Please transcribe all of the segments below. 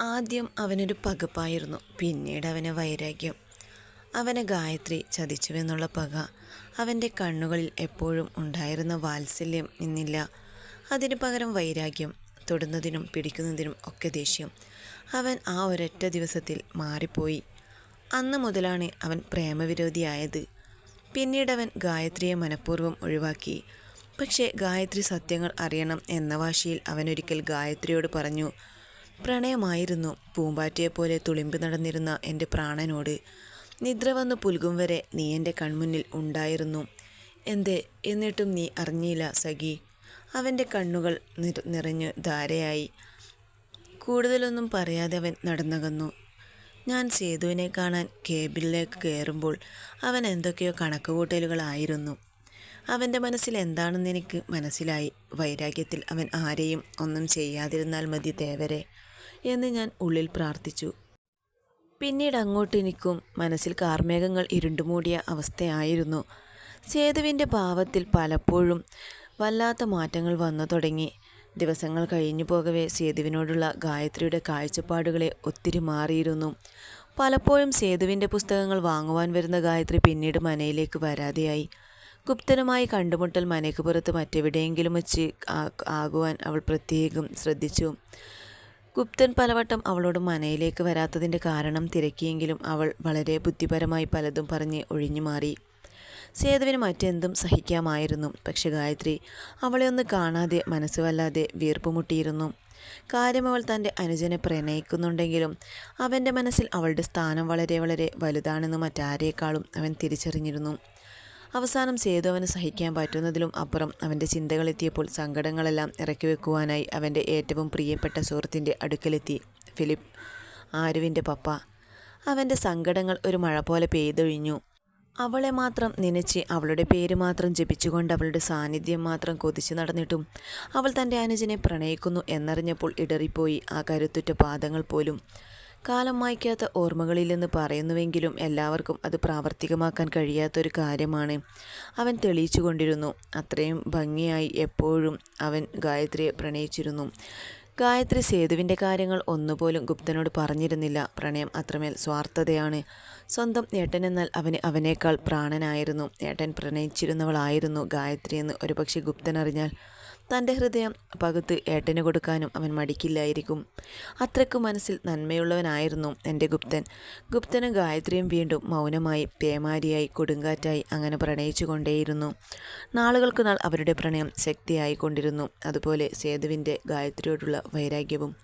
ആദ്യം അവനൊരു പകപ്പായിരുന്നു. പിന്നീട് അവന് വൈരാഗ്യം. അവനെ ഗായത്രി ചതിച്ചുവെന്നുള്ള പക. അവന്റെ കണ്ണുകളിൽ എപ്പോഴും ഉണ്ടായിരുന്ന വാത്സല്യം ഇന്നില്ല. അതിനു പകരം വൈരാഗ്യം തൊടുന്നതിനും പിടിക്കുന്നതിനും ഒക്കെ ദേഷ്യം. അവൻ ആ ഒരൊറ്റ ദിവസത്തിൽ മാറിപ്പോയി. അന്ന് മുതലാണ് അവൻ പ്രേമവിരോധിയായത്. പിന്നീട് അവൻ ഗായത്രിയെ മനഃപൂർവം ഒഴിവാക്കി. പക്ഷേ ഗായത്രി സത്യങ്ങൾ അറിയണം എന്ന വാശിയിൽ അവനൊരിക്കൽ ഗായത്രിയോട് പറഞ്ഞു പ്രണയമായിരുന്നു പൂമ്പാറ്റയെപ്പോലെ തുളിമ്പ് നടന്നിരുന്ന എന്റെ പ്രാണനോട്. നിദ്ര വന്നു പുൽകും വരെ നീ എന്റെ കൺമുന്നിൽ ഉണ്ടായിരുന്നു. എന്തേ? എന്നിട്ടും നീ അറിഞ്ഞില്ല സഖി. അവന്റെ കണ്ണുകൾ നിറഞ്ഞു ധാരയായി. കൂടുതലൊന്നും പറയാതെ അവൻ നടന്നകന്നു. ഞാൻ സേതുവിനെ കാണാൻ കേബിളിലേക്ക് കയറുമ്പോൾ അവൻ എന്തൊക്കെയോ കണക്കുകൂട്ടലുകളായിരുന്നു അവന്റെ മനസ്സിൽ എന്താണെന്ന് എനിക്ക് മനസ്സിലായി. വൈരാഗ്യത്തിൽ അവൻ ആരെയും ഒന്നും ചെയ്യാതിരുന്നാൽ മതി ദേവരെ. എന്ന് ഞാൻ ഉള്ളിൽ പ്രാർത്ഥിച്ചു. പിന്നീട് അങ്ങോട്ട് എനിക്കും മനസ്സിൽ കാർമേഘങ്ങൾ ഇരുണ്ടുമൂടിയ അവസ്ഥയായിരുന്നു. സേതുവിന്റെ ഭാവത്തിൽ പലപ്പോഴും വല്ലാത്ത മാറ്റങ്ങൾ വന്നു തുടങ്ങി. ദിവസങ്ങൾ കഴിഞ്ഞു പോകവേ സേതുവിനോടുള്ള ഗായത്രിയുടെ കാഴ്ചപ്പാടുകളെ ഒത്തിരി മാറിയിരുന്നു. പലപ്പോഴും സേതുവിന്റെ പുസ്തകങ്ങൾ വാങ്ങുവാൻ വരുന്ന ഗായത്രി പിന്നീട് മനയിലേക്ക് വരാതെയായി. ഗുപ്തനുമായി കണ്ടുമുട്ടൽ മനയ്ക്ക് പുറത്ത് മറ്റെവിടെയെങ്കിലും വെച്ച് ആകുവാൻ അവൾ പ്രത്യേകം ശ്രദ്ധിച്ചു. ഗുപ്തൻ പലവട്ടം അവളോട് മനയിലേക്ക് വരാത്തതിന്റെ കാരണം തിരക്കിയെങ്കിലും അവൾ വളരെ ബുദ്ധിപരമായി പലതും പറഞ്ഞ് ഒഴിഞ്ഞു മാറി. സേതുവിന് മറ്റെന്തും സഹിക്കാമായിരുന്നു. പക്ഷെ ഗായത്രി അവളെ ഒന്ന് കാണാതെ മനസ്സ് വല്ലാതെ വീർപ്പുമുട്ടിയിരുന്നു കാര്യം അവൾ തന്റെ അനുജനെ പ്രണയിക്കുന്നുണ്ടെങ്കിലും അവന്റെ മനസ്സിൽ അവളുടെ സ്ഥാനം വളരെ വളരെ വലുതാണെന്ന് മറ്റാരേക്കാളും അവൻ തിരിച്ചറിഞ്ഞിരുന്നു. അവസാനം സേതുവന് സഹിക്കാൻ പറ്റുന്നതിലും അപ്പുറം അവന്റെ ചിന്തകളെത്തിയപ്പോൾ സങ്കടങ്ങളെല്ലാം ഇറക്കി വെക്കുവാനായി അവന്റെ ഏറ്റവും പ്രിയപ്പെട്ട സുഹൃത്തിന്റെ അടുക്കലെത്തി. ഫിലിപ്പ് ആരുവിന്റെ പപ്പ. അവന്റെ സങ്കടങ്ങൾ ഒരു മഴ പോലെ പെയ്തൊഴിഞ്ഞു. അവളെ മാത്രം നനച്ച് അവളുടെ പേര് മാത്രം ജപിച്ചുകൊണ്ട് അവളുടെ സാന്നിധ്യം മാത്രം കൊതിച്ചു നടന്നിട്ടും അവൾ തന്റെ അനുജനെ പ്രണയിക്കുന്നു എന്നറിഞ്ഞപ്പോൾ ഇടറിപ്പോയി ആ കരുത്തുറ്റ പാദങ്ങൾ പോലും. കാലം മായ്ക്കാത്ത ഓർമ്മകളില്ലെന്ന് പറയുന്നുവെങ്കിലും എല്ലാവർക്കും അത് പ്രാവർത്തികമാക്കാൻ കഴിയാത്തൊരു കാര്യമാണ്. അവൻ തെളിയിച്ചു കൊണ്ടിരുന്നു. അത്രയും ഭംഗിയായി എപ്പോഴും അവൻ ഗായത്രിയെ പ്രണയിച്ചിരുന്നു. ഗായത്രി സേതുവിന്റെ കാര്യങ്ങൾ ഒന്നുപോലും ഗുപ്തനോട് പറഞ്ഞിരുന്നില്ല. പ്രണയം അത്രമേൽ സ്വാർത്ഥതയാണ്. സ്വന്തം ഏട്ടനെന്നാൽ അവന് അവനേക്കാൾ പ്രാണനായിരുന്നു. ഏട്ടൻ പ്രണയിച്ചിരുന്നവളായിരുന്നു ഗായത്രി എന്ന് ഒരുപക്ഷെ ഗുപ്തൻ അറിഞ്ഞാൽ തന്റെ ഹൃദയം പകുത്ത് ഏട്ടന് കൊടുക്കാനും അവൻ മടിക്കില്ലായിരിക്കും. അത്രയ്ക്ക് മനസ്സിൽ നന്മയുള്ളവനായിരുന്നു എന്റെ ഗുപ്തൻ. ഗുപ്തനും ഗായത്രിയും വീണ്ടും മൗനമായി പേമാരിയായി കൊടുങ്കാറ്റായി അങ്ങനെ പ്രണയിച്ചു കൊണ്ടേയിരുന്നു നാളുകൾക്ക് നാൾ അവരുടെ പ്രണയം ശക്തിയായിക്കൊണ്ടിരുന്നു. അതുപോലെ സേതുവിന്റെ ഗായത്രിയോടുള്ള വൈരാഗ്യവും.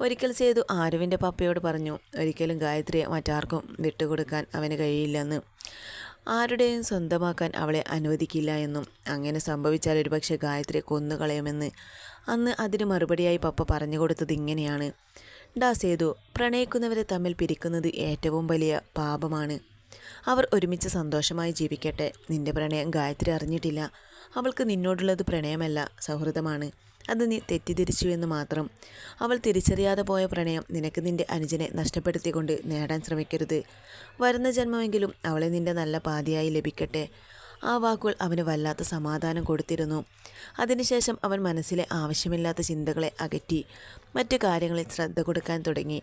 ഒരിക്കൽ സേതു ആരുവിന്റെ പപ്പയോട് പറഞ്ഞു ഒരിക്കലും ഗായത്രിയെ മറ്റാർക്കും വിട്ടുകൊടുക്കാൻ അവന് കഴിയില്ലെന്ന്. ആരുടെയും സ്വന്തമാക്കാൻ അവളെ അനുവദിക്കില്ല എന്നും അങ്ങനെ സംഭവിച്ചാൽ ഒരുപക്ഷെ ഗായത്രിയെ കൊന്നുകളയുമെന്ന് അന്ന് അതിന് മറുപടിയായി പപ്പ പറഞ്ഞു കൊടുത്തത് ഇങ്ങനെയാണ്. ഡാ സേതു പ്രണയിക്കുന്നവരെ തമ്മിൽ പിരിക്കുന്നത് ഏറ്റവും വലിയ പാപമാണ്. അവർ ഒരുമിച്ച് സന്തോഷമായി ജീവിക്കട്ടെ. നിന്റെ പ്രണയം ഗായത്രി അറിഞ്ഞിട്ടില്ല. അവൾക്ക് നിന്നോടുള്ളത് പ്രണയമല്ല സൗഹൃദമാണ്. അത് നീ തെറ്റിദ്ധരിച്ചു എന്ന് മാത്രം. അവൾ തിരിച്ചറിയാതെ പോയ പ്രണയം നിനക്ക് നിന്റെ അനുജനെ നഷ്ടപ്പെടുത്തിക്കൊണ്ട് നേടാൻ ശ്രമിക്കരുത്. വരുന്ന ജന്മമെങ്കിലും അവളെ നിന്റെ നല്ല പാതിയായി ലഭിക്കട്ടെ. ആ വാക്കുകൾ അവന് വല്ലാത്ത സമാധാനം കൊടുത്തിരുന്നു. അതിനുശേഷം അവൻ മനസ്സിലെ ആവശ്യമില്ലാത്ത ചിന്തകളെ അകറ്റി മറ്റു കാര്യങ്ങളിൽ ശ്രദ്ധ കൊടുക്കാൻ തുടങ്ങി.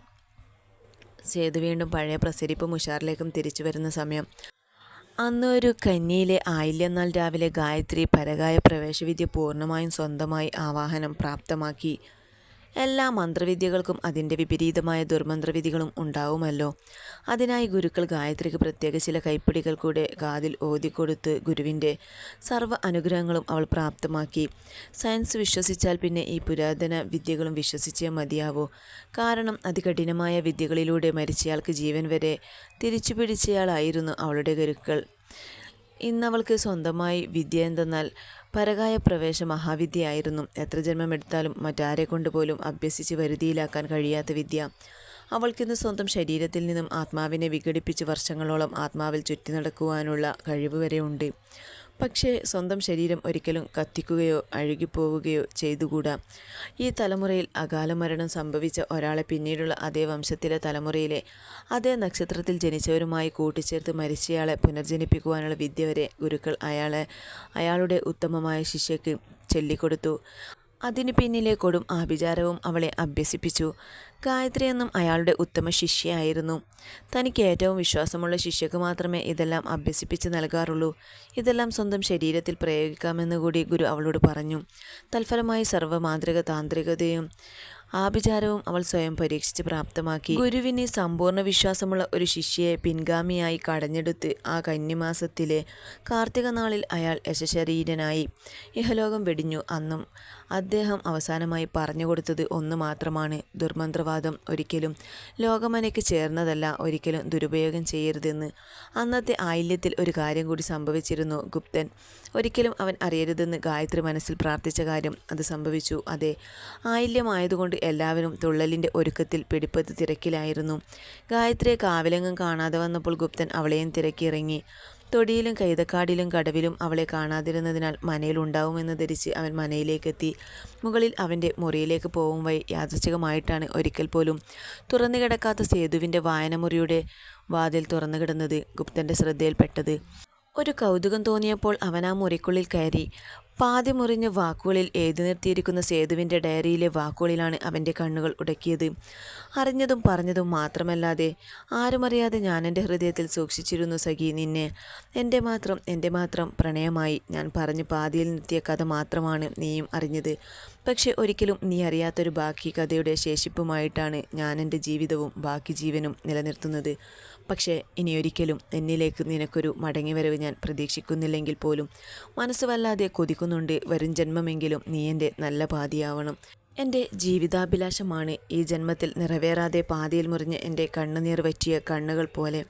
സേതു വീണ്ടും പഴയ പ്രസരിപ്പും ഉഷാറിലേക്കും തിരിച്ചു വരുന്ന സമയം. അന്ന് ഒരു കന്നിയിലെ ആയില്യനാൾ രാവിലെ ഗായത്രി പരകായ പ്രവേശവിദ്യ പൂർണമായും സ്വന്തമായി ആവാഹനം പ്രാപ്തമാക്കി. എല്ലാ മന്ത്രവിദ്യകൾക്കും അതിന്റെ വിപരീതമായ ദുർമന്ത്രവിധികളും ഉണ്ടാവുമല്ലോ. അതിനായി ഗുരുക്കൾ ഗായത്രിക്ക് പ്രത്യേക ചില കൈപ്പിടികൾ കൂടെ കാതിൽ ഓതിക്കൊടുത്ത് ഗുരുവിന്റെ സർവ അനുഗ്രഹങ്ങളും അവൾ പ്രാപ്തമാക്കി. സയൻസ് വിശ്വസിച്ചാൽ പിന്നെ ഈ പുരാതന വിദ്യകളും വിശ്വസിച്ചേ മതിയാവൂ. കാരണം അതികഠിനമായ വിദ്യകളിലൂടെ മരിച്ചയാൾക്ക് ജീവൻ വരെ തിരിച്ചു പിടിച്ചയാളായിരുന്നു അവളുടെ ഗുരുക്കൾ. ഇന്നവൾക്ക് സ്വന്തമായി വിദ്യ എന്തെന്നാൽ പരകായ പ്രവേശ മഹാവിദ്യയായിരുന്നു. എത്ര ജന്മമെടുത്താലും മറ്റാരെ കൊണ്ടുപോലും അഭ്യസിച്ച് വരുതിയിലാക്കാൻ കഴിയാത്ത വിദ്യ. അവൾക്കിന്ന് സ്വന്തം ശരീരത്തിൽ നിന്നും ആത്മാവിനെ വിഘടിപ്പിച്ച് വർഷങ്ങളോളം ആത്മാവിൽ ചുറ്റി നടക്കുവാനുള്ള കഴിവ് വരെ ഉണ്ട്. പക്ഷേ സ്വന്തം ശരീരം ഒരിക്കലും കത്തിക്കുകയോ അഴുകിപ്പോവുകയോ ചെയ്തുകൂടാ. ഈ തലമുറയിൽ അകാല മരണം സംഭവിച്ച ഒരാളെ പിന്നീടുള്ള അതേ വംശത്തിലെ തലമുറയിലെ അതേ നക്ഷത്രത്തിൽ ജനിച്ചവരുമായി കൂട്ടിച്ചേർത്ത് മരിച്ചയാളെ പുനർജനിപ്പിക്കുവാനുള്ള വിദ്യ വരെ ഗുരുക്കൾ അയാളെ അയാളുടെ ഉത്തമമായ ശിഷ്യയ്ക്ക് ചൊല്ലിക്കൊടുത്തു. അതിനു പിന്നിലെ കൊടും ആഭിചാരവും അവളെ അഭ്യസിപ്പിച്ചു. ഗായത്രി എന്നും അയാളുടെ ഉത്തമ ശിഷ്യയായിരുന്നു. തനിക്ക് ഏറ്റവും വിശ്വാസമുള്ള ശിഷ്യക്ക് മാത്രമേ ഇതെല്ലാം അഭ്യസിപ്പിച്ച് നൽകാറുള്ളൂ. ഇതെല്ലാം സ്വന്തം ശരീരത്തിൽ പ്രയോഗിക്കാമെന്ന് കൂടി ഗുരു അവളോട് പറഞ്ഞു. തൽഫലമായി സർവമാന്ത്രിക താന്ത്രികതയും ആഭിചാരവും അവൾ സ്വയം പരീക്ഷിച്ച് പ്രാപ്തമാക്കി. ഗുരുവിന് സമ്പൂർണ വിശ്വാസമുള്ള ഒരു ശിഷ്യയെ പിൻഗാമിയായി കടഞ്ഞെടുത്ത് ആ കന്നിമാസത്തിലെ കാർത്തിക നാളിൽ അയാൾ യശശരീരനായി. ഇഹലോകം വെടിഞ്ഞു. അന്നും അദ്ദേഹം അവസാനമായി പറഞ്ഞു കൊടുത്തത് ഒന്ന് മാത്രമാണ്. ദുർമന്ത്രവാദം ഒരിക്കലും ലോകമനയ്ക്ക് ചേർന്നതല്ല. ഒരിക്കലും ദുരുപയോഗം ചെയ്യരുതെന്ന്. അന്നത്തെ ആയില്യത്തിൽ ഒരു കാര്യം കൂടി സംഭവിച്ചിരുന്നു. ഗുപ്തൻ. ഒരിക്കലും അവൻ അറിയരുതെന്ന് ഗായത്രി മനസ്സിൽ പ്രാർത്ഥിച്ച കാര്യം അത് സംഭവിച്ചു. അതെ ആയില്യമായതുകൊണ്ട് എല്ലാവരും തുള്ളലിന്റെ ഒരുക്കത്തിൽ പിടിപ്പത്ത് തിരക്കിലായിരുന്നു. ഗായത്രിയെ കാവിലെങ്ങും കാണാതെ വന്നപ്പോൾ ഗുപ്തൻ അവളെയും തിരക്കിയിറങ്ങി. തൊടിയിലും കൈതക്കാടിലും കടവിലും അവളെ കാണാതിരുന്നതിനാൽ മനയിലുണ്ടാവുമെന്ന് ധരിച്ച് അവൻ മനയിലേക്കെത്തി. മുകളിൽ അവന്റെ മുറിയിലേക്ക് പോകും വഴി യാദൃച്ഛികമായിട്ടാണ് ഒരിക്കൽ പോലും തുറന്നു കിടക്കാത്ത സേതുവിന്റെ വായനമുറിയുടെ വാതിൽ തുറന്നു കിടന്നത് ഗുപ്തന്റെ ശ്രദ്ധയിൽപ്പെട്ടത്. ഒരു കൗതുകം തോന്നിയപ്പോൾ അവൻ ആ മുറിക്കുള്ളിൽ കയറി. പാതി മുറിഞ്ഞ വാക്കുകളിൽ എഴുതി നിർത്തിയിരിക്കുന്ന സേതുവിന്റെ ഡയറിയിലെ വാക്കുകളിലാണ് അവന്റെ കണ്ണുകൾ ഉടക്കിയത്. അറിഞ്ഞതും പറഞ്ഞതും മാത്രമല്ലാതെ ആരുമറിയാതെ ഞാൻ എന്റെ ഹൃദയത്തിൽ സൂക്ഷിച്ചിരുന്നു സഖി നിന്നെ. എന്റെ മാത്രം എന്റെ മാത്രം പ്രണയമായി ഞാൻ പറഞ്ഞ് പാതിയിൽ നിർത്തിയ കഥ മാത്രമാണ് നീയും അറിഞ്ഞത്. പക്ഷെ ഒരിക്കലും നീ അറിയാത്തൊരു ബാക്കി കഥയുടെ ശേഷിപ്പുമായിട്ടാണ് ഞാൻ എന്റെ ജീവിതവും ബാക്കി ജീവനും നിലനിർത്തുന്നത്. പക്ഷേ ഇനിയൊരിക്കലും എന്നിലേക്ക് നിനക്കൊരു മടങ്ങിവരവ് ഞാൻ പ്രതീക്ഷിക്കുന്നില്ലെങ്കിൽ പോലും മനസ്സ് വല്ലാതെ കൊതിക്കുന്നുണ്ട്. വരും ജന്മമെങ്കിലും നീ എന്റെ നല്ല പാതിയാവണം. എന്റെ ജീവിതാഭിലാഷമാണ് ഈ ജന്മത്തിൽ നിറവേറാതെ പാതിയിൽ മുറിഞ്ഞ് എന്റെ കണ്ണുനീർ വറ്റിയ കണ്ണുകൾ പോലെ.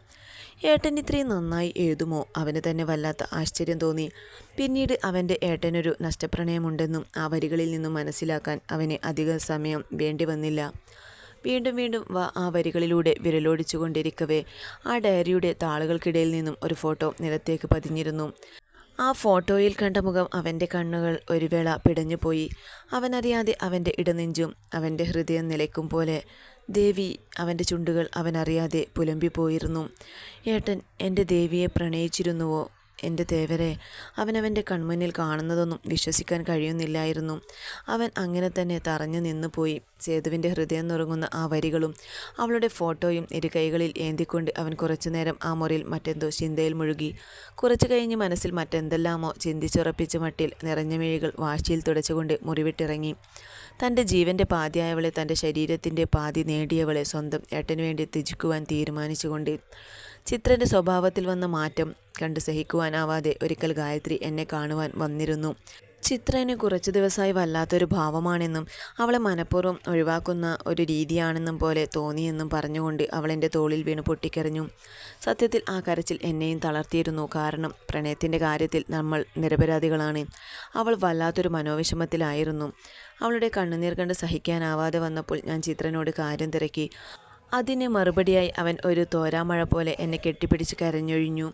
ഏട്ടൻ ഇത്രയും നന്നായി എഴുതുമോ? അവന് തന്നെ വല്ലാത്ത ആശ്ചര്യം തോന്നി. പിന്നീട് അവന്റെ ഏട്ടനൊരു നഷ്ടപ്രണയമുണ്ടെന്നും ആ വരികളിൽ നിന്നും മനസ്സിലാക്കാൻ അവന് അധിക സമയം വേണ്ടി വന്നില്ല. വീണ്ടും വീണ്ടും ആ വരികളിലൂടെ വിരലോടിച്ചുകൊണ്ടിരിക്കവേ. ആ ഡയറിയുടെ താളുകൾക്കിടയിൽ നിന്നും ഒരു ഫോട്ടോ നിലത്തേക്ക് പതിഞ്ഞിരുന്നു. ആ ഫോട്ടോയിൽ കണ്ട മുഖം അവന്റെ കണ്ണുകൾ ഒരു വേള പിടഞ്ഞുപോയി. അവനറിയാതെ അവന്റെ ഇടനെഞ്ചും അവന്റെ ഹൃദയം നിലയ്ക്കും പോലെ. ദേവി അവന്റെ ചുണ്ടുകൾ അവനറിയാതെ പുലമ്പിപ്പോയിരുന്നു. ഏട്ടൻ എന്റെ ദേവിയെ പ്രണയിച്ചിരുന്നുവോ? എന്റെ തേവരെ അവനവന്റെ കൺമുന്നിൽ കാണുന്നതൊന്നും വിശ്വസിക്കാൻ കഴിയുന്നില്ലായിരുന്നു. അവൻ അങ്ങനെ തന്നെ തറഞ്ഞു നിന്നുപോയി. സേതുവിന്റെ ഹൃദയം നുറങ്ങുന്ന ആ വരികളും അവളുടെ ഫോട്ടോയും ഇരു കൈകളിൽ ഏന്തിക്കൊണ്ട് അവൻ കുറച്ചുനേരം ആ മുറിയിൽ മറ്റെന്തോ ചിന്തയിൽ മുഴുകി. കുറച്ചു കഴിഞ്ഞ് മനസ്സിൽ മറ്റെന്തെല്ലാമോ ചിന്തിച്ചുറപ്പിച്ച മട്ടിൽ നിറഞ്ഞ മിഴികൾ വാശിയിൽ തുടച്ചുകൊണ്ട് മുറിവിട്ടിറങ്ങി. തന്റെ ജീവന്റെ പാതിയായവളെ തന്റെ ശരീരത്തിന്റെ പാതി നേടിയവളെ സ്വന്തം ഏട്ടന് വേണ്ടി ത്യജിക്കുവാൻ തീരുമാനിച്ചുകൊണ്ട് ചിത്രന്റെ സ്വഭാവത്തിൽ വന്ന മാറ്റം കണ്ട് സഹിക്കുവാനാവാതെ ഒരിക്കൽ ഗായത്രി എന്നെ കാണുവാൻ വന്നിരുന്നു. ചിത്രന് കുറച്ച് ദിവസമായി വല്ലാത്തൊരു ഭാവമാണെന്നും അവളെ മനഃപൂർവം ഒഴിവാക്കുന്ന ഒരു രീതിയാണെന്നും പോലെ തോന്നിയെന്നും പറഞ്ഞുകൊണ്ട് അവൾ എന്റെ തോളിൽ വീണ് പൊട്ടിക്കരഞ്ഞു സത്യത്തിൽ ആ കരച്ചിൽ എന്നെയും തളർത്തിയിരുന്നു. കാരണം പ്രണയത്തിന്റെ കാര്യത്തിൽ നമ്മൾ നിരപരാധികളാണ്. അവൾ വല്ലാത്തൊരു മനോവിഷമത്തിലായിരുന്നു. അവളുടെ കണ്ണുനീർ കണ്ട് സഹിക്കാനാവാതെ വന്നപ്പോൾ ഞാൻ ചിത്രനോട് കാര്യം തിരക്കി. അതിന് മറുപടിയായി അവൻ ഒരു തോരാമഴ പോലെ എന്നെ കെട്ടിപ്പിടിച്ച് കരഞ്ഞൊഴിഞ്ഞു.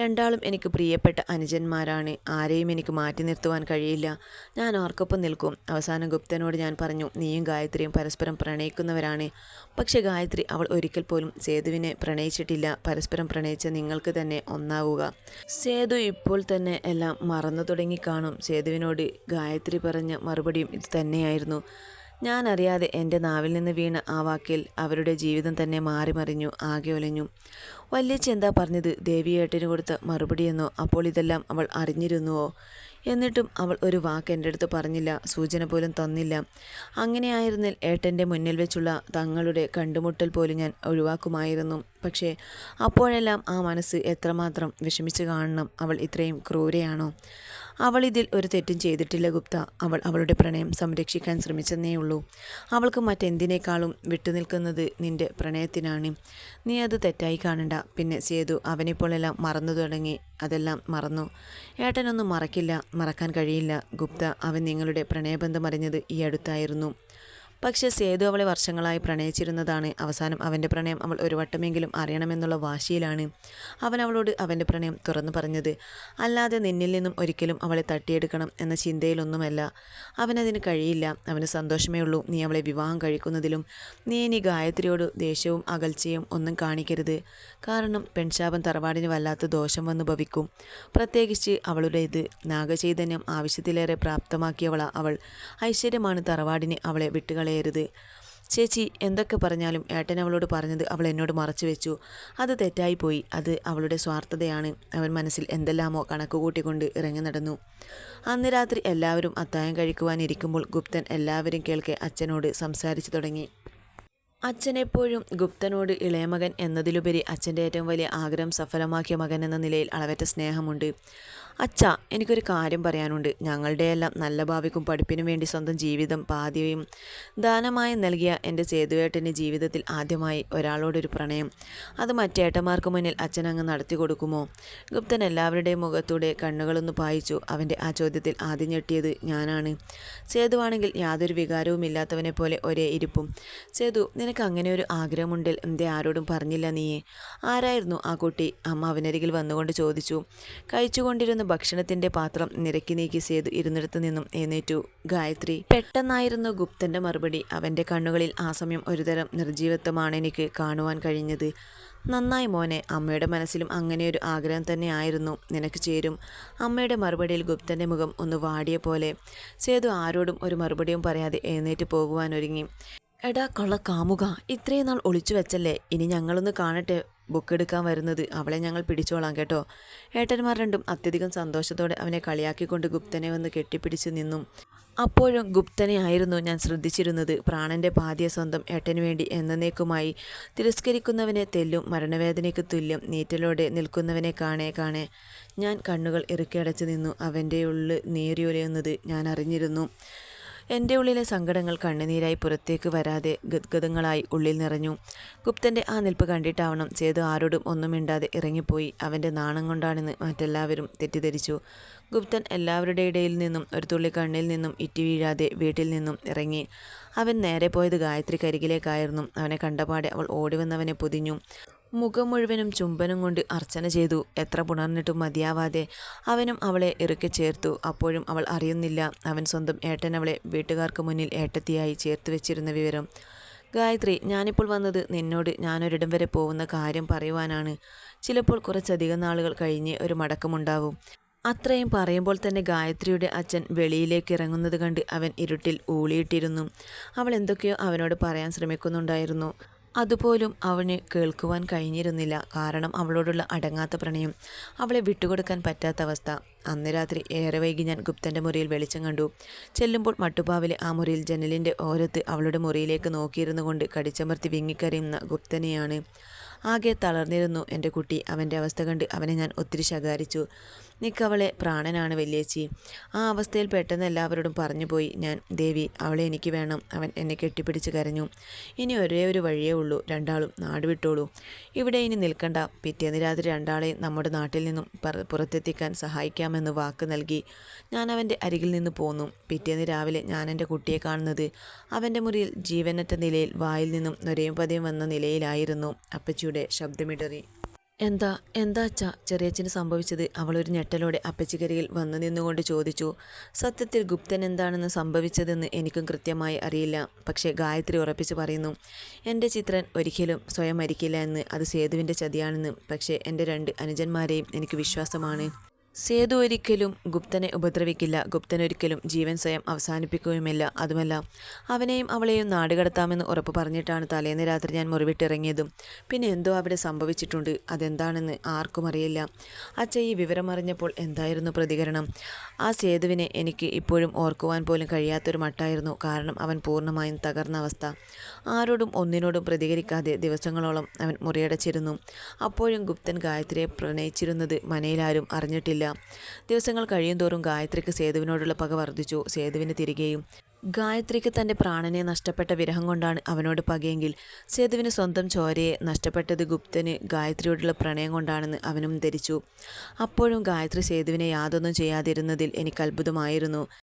രണ്ടാളും എനിക്ക് പ്രിയപ്പെട്ട അനുജന്മാരാണ്. ആരെയും എനിക്ക് മാറ്റി നിർത്തുവാൻ കഴിയില്ല. ഞാൻ ആർക്കൊപ്പം നിൽക്കും. അവസാനം ഗുപ്തനോട് ഞാൻ പറഞ്ഞു നീയും ഗായത്രിയും പരസ്പരം പ്രണയിക്കുന്നവരാണ്. പക്ഷെ ഗായത്രി അവൾ ഒരിക്കൽ പോലും സേതുവിനെ പ്രണയിച്ചിട്ടില്ല. പരസ്പരം പ്രണയിച്ച നിങ്ങൾക്ക് തന്നെ ഒന്നാവുക. സേതു ഇപ്പോൾ തന്നെ എല്ലാം മറന്നു തുടങ്ങിക്കാണും സേതുവിനോട് ഗായത്രി പറഞ്ഞ മറുപടിയും ഇത് തന്നെയായിരുന്നു. ഞാൻ അറിയാതെ എന്റെ നാവിൽ നിന്ന് വീണ ആ വാക്കിൽ അവരുടെ ജീവിതം തന്നെ മാറിമറിഞ്ഞു ആകെ ഒലഞ്ഞു. വല്യച്ഛ എന്താ പറഞ്ഞത്? ദേവിയേട്ടന് കൊടുത്ത മറുപടിയെന്നോ അപ്പോൾ ഇതെല്ലാം അവൾ അറിഞ്ഞിരുന്നുവോ? എന്നിട്ടും അവൾ ഒരു വാക്ക് എന്റെ അടുത്ത് പറഞ്ഞില്ല സൂചന പോലും തന്നില്ല. അങ്ങനെയായിരുന്നിൽ ഏട്ടന്റെ മുന്നിൽ വെച്ചുള്ള തങ്ങളുടെ കണ്ടുമുട്ടൽ പോലും ഞാൻ ഒഴിവാക്കുമായിരുന്നു. പക്ഷേ അപ്പോഴെല്ലാം ആ മനസ്സ് എത്രമാത്രം വിഷമിച്ച് കാണണം അവൾ ഇത്രയും ക്രൂരയാണോ? അവൾ ഇതിൽ ഒരു തെറ്റും ചെയ്തിട്ടില്ല ഗുപ്ത. അവൾ അവളുടെ പ്രണയം സംരക്ഷിക്കാൻ ശ്രമിച്ചെന്നേ ഉള്ളൂ. അവൾക്ക് മറ്റെന്തിനേക്കാളും വിട്ടുനിൽക്കുന്നത് നിന്റെ പ്രണയത്തിനാണ്. നീ അത് തെറ്റായി കാണണ്ട. പിന്നെ സേതു അവനിപ്പോഴെല്ലാം മറന്നു തുടങ്ങി. അതെല്ലാം മറന്നു. ഏട്ടനൊന്നും മറക്കില്ല. മറക്കാൻ കഴിയില്ല. ഗുപ്ത അവൻ നിങ്ങളുടെ പ്രണയബന്ധം അറിഞ്ഞത് ഈ അടുത്തായിരുന്നു. പക്ഷേ സേതു അവളെ വർഷങ്ങളായി പ്രണയിച്ചിരുന്നതാണ്. അവസാനം അവന്റെ പ്രണയം അവൾ ഒരു വട്ടമെങ്കിലും അറിയണമെന്നുള്ള വാശിയിലാണ് അവൻ അവളോട് അവന്റെ പ്രണയം തുറന്നു പറഞ്ഞത്. അല്ലാതെ നിന്നിൽ നിന്നും ഒരിക്കലും അവളെ തട്ടിയെടുക്കണം എന്ന ചിന്തയിലൊന്നുമല്ല. അവനതിന് കഴിയില്ല. അവന് സന്തോഷമേ ഉള്ളൂ. നീ അവളെ വിവാഹം കഴിക്കുന്നതിലും നീ ഇനി ഗായത്രിയോട് ദേഷ്യവും അകൽച്ചയും ഒന്നും കാണിക്കരുത്. കാരണം പെൺശാപം തറവാടിന് വല്ലാത്ത ദോഷം വന്നു ഭവിക്കും. പ്രത്യേകിച്ച് അവളുടേത് നാഗചൈതന്യം ആവശ്യത്തിലേറെ പ്രാപ്തമാക്കിയവള അവൾ. ഐശ്വര്യമാണ് തറവാടിന് അവളെ വിട്ടുകളയരുത് ചേച്ചി എന്തൊക്കെ പറഞ്ഞാലും ഏട്ടൻ അവളോട് പറഞ്ഞത് അവൾ എന്നോട് മറച്ചു വെച്ചു. അത് തെറ്റായിപ്പോയി അത് അവളുടെ സ്വാർത്ഥതയാണ്. അവൻ മനസ്സിൽ എന്തെല്ലാമോ കണക്ക് കൂട്ടിക്കൊണ്ട് ഇറങ്ങി നടന്നു. അന്ന് രാത്രി എല്ലാവരും അത്തായം കഴിക്കുവാനിരിക്കുമ്പോൾ ഗുപ്തൻ എല്ലാവരും കേൾക്കെ അച്ഛനോട് സംസാരിച്ചു തുടങ്ങി. അച്ഛൻ എപ്പോഴും ഗുപ്തനോട് ഇളയമകൻ എന്നതിലുപരി അച്ഛന്റെ ഏറ്റവും വലിയ ആഗ്രഹം സഫലമാക്കിയ മകൻ എന്ന നിലയിൽ അളവറ്റ സ്നേഹമുണ്ട്. അച്ഛ എനിക്കൊരു കാര്യം പറയാനുണ്ട്. ഞങ്ങളുടെയെല്ലാം നല്ല ഭാവിക്കും പഠിപ്പിനും വേണ്ടി സ്വന്തം ജീവിതം പാതിയും ദാനമായി നൽകിയ എന്റെ സേതുവേട്ടന്റെ ജീവിതത്തിൽ ആദ്യമായി ഒരാളോടൊരു പ്രണയം. അത് മറ്റേട്ടന്മാർക്ക് മുന്നിൽ അച്ഛൻ അങ്ങ് നടത്തി കൊടുക്കുമോ? ഗുപ്തൻ എല്ലാവരുടെയും മുഖത്തൂടെ കണ്ണുകളൊന്ന് പായിച്ചു. അവന്റെ ആ ചോദ്യത്തിൽ ആദ്യം ഞെട്ടിയത് ഞാനാണ്. സേതുവാണെങ്കിൽ യാതൊരു വികാരവും ഇല്ലാത്തവനെ പോലെ ഒരേ ഇരിപ്പും. സേതു നിനക്ക് അങ്ങനെ ഒരു ആഗ്രഹമുണ്ടിൽ എന്തേ ആരോടും പറഞ്ഞില്ല നീയെ ആരായിരുന്നു ആ കുട്ടി? അമ്മ അവനരികിൽ വന്നുകൊണ്ട് ചോദിച്ചു. കഴിച്ചുകൊണ്ടിരുന്ന ഭക്ഷണത്തിന്റെ പാത്രം നിരക്കി നീക്കി സേതു ഇരുന്നിടത്ത് നിന്നും എഴുന്നേറ്റു. ഗായത്രി പെട്ടെന്നായിരുന്നു ഗുപ്തന്റെ മറുപടി. അവന്റെ കണ്ണുകളിൽ ആ സമയം ഒരുതരം നിർജീവത്വമാണ് എനിക്ക് കാണുവാൻ കഴിഞ്ഞത്. നന്നായി മോനെ അമ്മയുടെ മനസ്സിലും അങ്ങനെയൊരു ആഗ്രഹം തന്നെയായിരുന്നു നിനക്ക് ചേരും. അമ്മയുടെ മറുപടിയിൽ ഗുപ്തന്റെ മുഖം ഒന്ന് വാടിയ പോലെ. സേതു ആരോടും ഒരു മറുപടിയും പറയാതെ എഴുന്നേറ്റ് പോകുവാനൊരുങ്ങി. എടാ കൊള്ള കാമുക. ഇത്രയും നാൾ ഒളിച്ചു വെച്ചല്ലേ. ഇനി ഞങ്ങളൊന്ന് കാണട്ടെ ബുക്ക് എടുക്കാൻ വരുന്നത്. അവളെ ഞങ്ങൾ പിടിച്ചോളാം കേട്ടോ. ഏട്ടന്മാർ രണ്ടും അത്യധികം സന്തോഷത്തോടെ അവനെ കളിയാക്കിക്കൊണ്ട് ഗുപ്തനെ വന്ന് കെട്ടിപ്പിടിച്ച് നിന്നും. അപ്പോഴും ഗുപ്തനെ ആയിരുന്നു ഞാൻ ശ്രദ്ധിച്ചിരുന്നത്. പ്രാണന്റെ പാതിയ സ്വന്തം ഏട്ടന് വേണ്ടി എന്നേക്കുമായി തിരസ്കരിക്കുന്നവനെ തെല്ലും മരണവേദനയ്ക്ക് തുല്യം നീറ്റലോടെ നിൽക്കുന്നവനെ കാണേ കാണേ. ഞാൻ കണ്ണുകൾ ഇറുക്കിയടച്ചു നിന്നു. അവന്റെ ഉള്ളിൽ നേരിയൊലയുന്നത് ഞാൻ അറിഞ്ഞിരുന്നു. എന്റെ ഉള്ളിലെ സങ്കടങ്ങൾ കണ്ണുനീരായി പുറത്തേക്ക് വരാതെ ഗദ്ഗതങ്ങളായി ഉള്ളിൽ നിറഞ്ഞു. ഗുപ്തന്റെ ആ നിൽപ്പ് കണ്ടിട്ടാവണം സേതു ആരോടും ഒന്നും മിണ്ടാതെ ഇറങ്ങിപ്പോയി. അവന്റെ നാണം കൊണ്ടാണെന്ന് മറ്റെല്ലാവരും തെറ്റിദ്ധരിച്ചു. ഗുപ്തൻ എല്ലാവരുടെ ഇടയിൽ നിന്നും ഒരു തുള്ളി കണ്ണിൽ നിന്നും ഇറ്റി വീഴാതെ വീട്ടിൽ നിന്നും ഇറങ്ങി. അവൻ നേരെ പോയത് ഗായത്രി കരികിലേക്കായിരുന്നു അവനെ കണ്ടപാടെ അവൾ ഓടിവന്നവനെ പൊതിഞ്ഞു. മുഖം മുഴുവനും ചുംബനം കൊണ്ട് അർച്ചന ചെയ്തു. എത്ര പുണർന്നിട്ടും മതിയാവാതെ അവനും അവളെ ഇറുക്കെ ചേർത്തു. അപ്പോഴും അവൾ അറിയുന്നില്ല. അവൻ സ്വന്തം ഏട്ടൻ അവളെ വീട്ടുകാർക്ക് മുന്നിൽ ഏട്ടത്തിയായി ചേർത്ത് വെച്ചിരുന്ന വിവരം. ഗായത്രി ഞാനിപ്പോൾ വന്നത് നിന്നോട് ഞാനൊരിടം വരെ പോകുന്ന കാര്യം പറയുവാനാണ്. ചിലപ്പോൾ കുറച്ചധികം നാളുകൾ കഴിഞ്ഞ് ഒരു മടക്കമുണ്ടാവും. അത്രയും പറയുമ്പോൾ തന്നെ ഗായത്രിയുടെ അച്ഛൻ വെളിയിലേക്ക് ഇറങ്ങുന്നത് കണ്ട് അവൻ ഇരുട്ടിൽ ഊളിയിട്ടിരുന്നു. അവൾ എന്തൊക്കെയോ അവനോട് പറയാൻ ശ്രമിക്കുന്നുണ്ടായിരുന്നു. അതുപോലും അവന് കേൾക്കുവാൻ കഴിഞ്ഞിരുന്നില്ല. കാരണം അവളോടുള്ള അടങ്ങാത്ത പ്രണയം. അവളെ വിട്ടുകൊടുക്കാൻ പറ്റാത്ത അവസ്ഥ. അന്ന് രാത്രി ഏറെ വൈകി ഞാൻ ഗുപ്തന്റെ മുറിയിൽ വെളിച്ചം കണ്ടു. ചെല്ലുമ്പോൾ മട്ടുപാവിലെ ആ മുറിയിൽ ജനലിന്റെ ഓരത്ത് അവളുടെ മുറിയിലേക്ക് നോക്കിയിരുന്നു കൊണ്ട് കടിച്ചമർത്തി വിങ്ങിക്കരയുന്ന ഗുപ്തനെയാണ് ആകെ തളർന്നിരുന്നു എന്റെ കുട്ടി. അവന്റെ അവസ്ഥ കണ്ട് അവനെ ഞാൻ ഒത്തിരി ശകാരിച്ചു. നിക്കവളെ പ്രാണനാണ് വല്യേച്ചി. ആ അവസ്ഥയിൽ പെട്ടെന്ന് എല്ലാവരോടും പറഞ്ഞുപോയി ഞാൻ ദേവി അവളെ എനിക്ക് വേണം. അവൻ എന്നെ കെട്ടിപ്പിടിച്ച് കരഞ്ഞു. ഇനി ഒരേ ഒരു വഴിയേ ഉള്ളൂ. രണ്ടാളും നാട് വിട്ടോളൂ. ഇവിടെ ഇനി നിൽക്കണ്ട. പിറ്റേന്ന് രാത്രി രണ്ടാളെയും നമ്മുടെ നാട്ടിൽ നിന്നും പുറത്തെത്തിക്കാൻ സഹായിക്കാമെന്ന് വാക്ക് നൽകി. ഞാൻ അവന്റെ അരികിൽ നിന്ന് പോന്നു. പിറ്റേന്ന് രാവിലെ ഞാൻ എന്റെ കുട്ടിയെ കാണുന്നത് അവന്റെ മുറിയിൽ ജീവനറ്റ നിലയിൽ വായിൽ നിന്നും നൊരയും പതിയും വന്ന നിലയിലായിരുന്നു. അപ്പച്ചിയുടെ ശബ്ദമിടറി. എന്താ എന്താ അച്ഛ? ചെറിയച്ഛന് സംഭവിച്ചത്? അവളൊരു ഞെട്ടലോടെ അപ്പച്ചിക്കരിയിൽ വന്നു നിന്നുകൊണ്ട് ചോദിച്ചു. സത്യത്തിൽ ഗുപ്തൻ എന്താണെന്ന് സംഭവിച്ചതെന്ന് എനിക്കും കൃത്യമായി അറിയില്ല. പക്ഷേ ഗായത്രി ഉറപ്പിച്ച് പറയുന്നു എന്റെ ചിത്രൻ ഒരിക്കലും സ്വയം മരിക്കില്ല എന്ന്. അത് സേതുവിന്റെ ചതിയാണെന്ന്. പക്ഷേ എന്റെ രണ്ട് അനുജന്മാരെയും എനിക്ക് വിശ്വാസമാണ്. സേതു ഒരിക്കലും ഗുപ്തനെ ഉപദ്രവിക്കില്ല. ഗുപ്തൻ ഒരിക്കലും ജീവൻ സ്വയം അവസാനിപ്പിക്കുകയുമില്ല. അതുമല്ല അവനെയും അവളെയും നാടുകടത്താമെന്ന് ഉറപ്പ് പറഞ്ഞിട്ടാണ് തലേന്ന് രാത്രി ഞാൻ മുറിവിട്ടിറങ്ങിയതും. പിന്നെ എന്തോ അവിടെ സംഭവിച്ചിട്ടുണ്ട്. അതെന്താണെന്ന് ആർക്കും അറിയില്ല. അച്ഛ ഈ വിവരം അറിഞ്ഞപ്പോൾ എന്തായിരുന്നു പ്രതികരണം? ആ സേതുവിനെ എനിക്ക് ഇപ്പോഴും ഓർക്കുവാൻ പോലും കഴിയാത്തൊരു മട്ടായിരുന്നു. കാരണം അവൻ പൂർണമായും തകർന്ന അവസ്ഥ. ആരോടും ഒന്നിനോടും പ്രതികരിക്കാതെ ദിവസങ്ങളോളം അവൻ മുറിയടച്ചിരുന്നു. അപ്പോഴും ഗുപ്തൻ ഗായത്രിയെ പ്രണയിച്ചിരുന്നത് മനയിലാരും അറിഞ്ഞിട്ടില്ല. ദിവസങ്ങൾ തോറും ഗായത്രിക്ക് സേതുവിനോടുള്ള പക വർദ്ധിച്ചു. സേതുവിന് തിരികെയും ഗായത്രിക്ക് തന്റെ പ്രാണനെ നഷ്ടപ്പെട്ട വിരഹം കൊണ്ടാണ് അവനോട് പകയെങ്കിൽ സേതുവിന് സ്വന്തം ചോരയെ നഷ്ടപ്പെട്ടത് ഗുപ്തന് ഗായത്രിയോടുള്ള പ്രണയം കൊണ്ടാണെന്ന് അവനും ധരിച്ചു. അപ്പോഴും ഗായത്രി സേതുവിനെ യാതൊന്നും ചെയ്യാതിരുന്നതിൽ എനിക്ക് അത്ഭുതമായിരുന്നു.